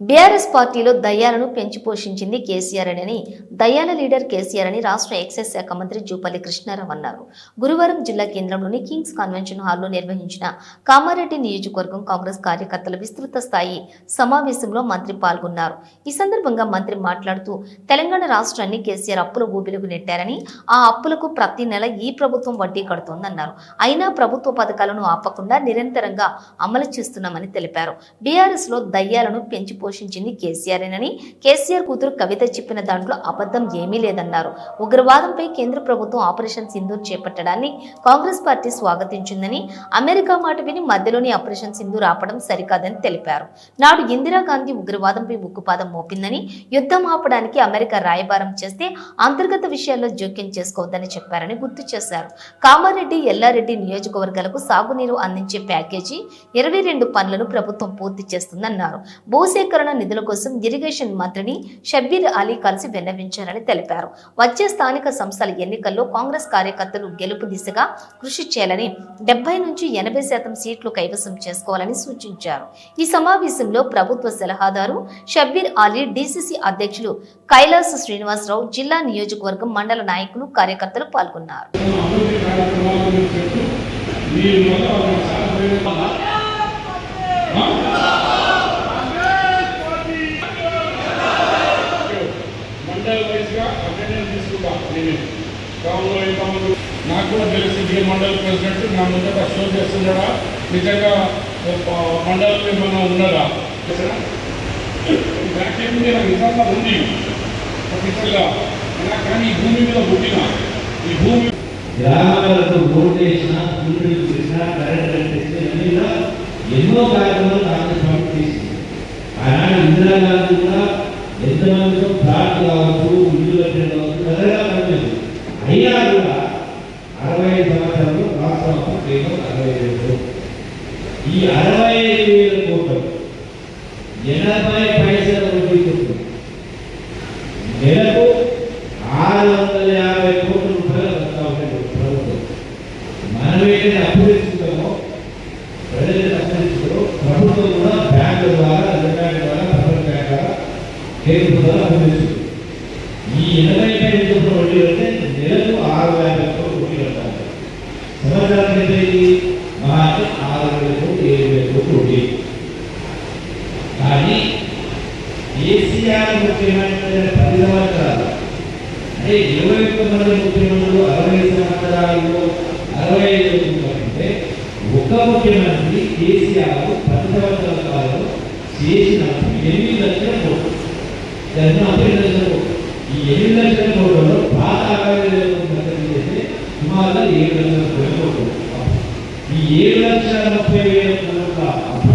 BRS పార్టీలో దయ్యాలను పెంచి పోషించింది కేసీఆర్ అని దయ్యాల లీడర్ కేసీఆర్ అని రాష్ట్ర ఎక్సైజ్ శాఖ మంత్రి జూపల్లి కృష్ణారావు అన్నారు. గురువారం జిల్లా కేంద్రంలోని కింగ్స్ కన్వెన్షన్ హాల్లో నిర్వహించిన కామారెడ్డి నియోజకవర్గం కాంగ్రెస్ కార్యకర్తల విస్తృత స్థాయి సమావేశంలో మంత్రి పాల్గొన్నారు. ఈ సందర్భంగా మంత్రి మాట్లాడుతూ తెలంగాణ రాష్ట్రాన్ని కేసీఆర్ అప్పుల ఊబిలకు నెట్టారని ఆ అప్పులకు ప్రతి నెల ఈ ప్రభుత్వం వడ్డీ కడుతోందన్నారు. అయినా ప్రభుత్వ పథకాలను ఆపకుండా నిరంతరంగా అమలు చేస్తున్నామని తెలిపారు. బీఆర్ఎస్లో దయ్యాలను పెంచి పోషించింది కేసీఆర్ఏనని కేసీఆర్ కూతురు కవిత చెప్పిన దాంట్లో అబద్ధం ఏమీ లేదన్నారు. ఉగ్రవాదంపై కేంద్ర ప్రభుత్వం ఆపరేషన్ సింధూర్ చేపట్టడాన్ని కాంగ్రెస్ పార్టీ స్వాగతించిందని అమెరికా మాట విని మధ్యలోని ఆపరేషన్ సింధూర్ ఆపడం సరికాదని తెలిపారు. నాడు ఇందిరాగాంధీ ఉగ్రవాదంపై ఉక్కుపాదం మోపిందని యుద్ధం ఆపడానికి అమెరికా రాయబారం చేస్తే అంతర్గత విషయాల్లో జోక్యం చేసుకోవద్దని చెప్పారని గుర్తు చేశారు. కామారెడ్డి ఎల్లారెడ్డి నియోజకవర్గాలకు సాగునీరు అందించే ప్యాకేజీ ఇరవై రెండు పనులను ప్రభుత్వం పూర్తి చేస్తుందన్నారు. భూసేకరణ నిధుల కోసం ఇరిగేషన్ మంత్రిని షబ్బీర్ అలీ కలిసి విన్నవించారని తెలిపారు. వచ్చే స్థానిక సంస్థల ఎన్నికల్లో కాంగ్రెస్ కార్యకర్తలు గెలుపు దిశగా కృషి చేయాలని డెబ్బై నుంచి ఎనభై శాతం సీట్లు కైవసం చేసుకోవాలని సూచించారు. ఈ సమావేశంలో ప్రభుత్వ సలహాదారు షబ్బీర్ అలీ డీసీసీ అధ్యక్షులు కైలాస్ శ్రీనివాసరావు జిల్లా నియోజకవర్గం మండల నాయకులు కార్యకర్తలు పాల్గొన్నారు. అభివృద్ధి గ్రామంలో టౌన్లో ఇంతమంది నాకు కూడా తెలిసి ఏ మండల ప్రెసిడెంట్ నా ముందట షో చేస్తున్నాడా నిజంగా మండలం ఏమైనా ఉన్నదా వ్యాఖ్యం నాకు నిజంగా ఉంది ఖచ్చితంగా కానీ ఈ భూమి మీద పుట్టిన ఈ భూమి గ్రామాలకు ఓటు వేసిన సూర్యుడు కృష్ణ కరెంట్ కనిపిస్తే ఎన్నో కార్యక్రమాలు కాంగ్రెస్ పార్టీ చేసింది ఆనాడు ఇందిరాగాంధీ కూడా ఎంతమందితో ప్లాట్ కావచ్చు అయినా కూడా అరవై ఐదు సంవత్సరాలు రాష్ట్ర అప్పు అరవై ఐదు ఈ అరవై ఐదు వేల కోట్లు ఎనభై పైసల వడ్డీ నెలకు ఆరు వందల యాభై కోట్ల రూపాయలు ప్రభుత్వం. మనం ఏదైతే అప్పు తెచ్చుకుంటామో ప్రజలు అప్పు ప్రభుత్వం కూడా ద్వారా రిజర్వ్ ద్వారా ప్రపంచ బ్యాంక్ ద్వారా కేంద్ర ద్వారా అప్పు ఈ ఎనభై వడ్డీ అంటే ఆరు యాభై కోట్ల వడ్డీ కట్టాలి సంవత్సరానికి మహా ఆరు వేల కోట్లు ఏడు వేల కోట్లు వడ్డీ కానీ ఏసీఆర్ ముఖ్యమంత్రి పది సంవత్సరాలు. అంటే ఇరవై ఒక్క మంది ముఖ్యమంత్రులు అరవై సంవత్సరాలు అరవై ఐదు అంటే ఒక ముఖ్యమంత్రి కేసీఆర్ పది సంవత్సరాల కాలంలో చేసిన ఎనిమిది లక్షల కోట్లు. ఎనిమిది లక్షల కోట్లు? ఈ ఎనిమిది లక్షల కోట్లలో ఈ ఏడు లక్షల ముప్పై వేల కోట్ల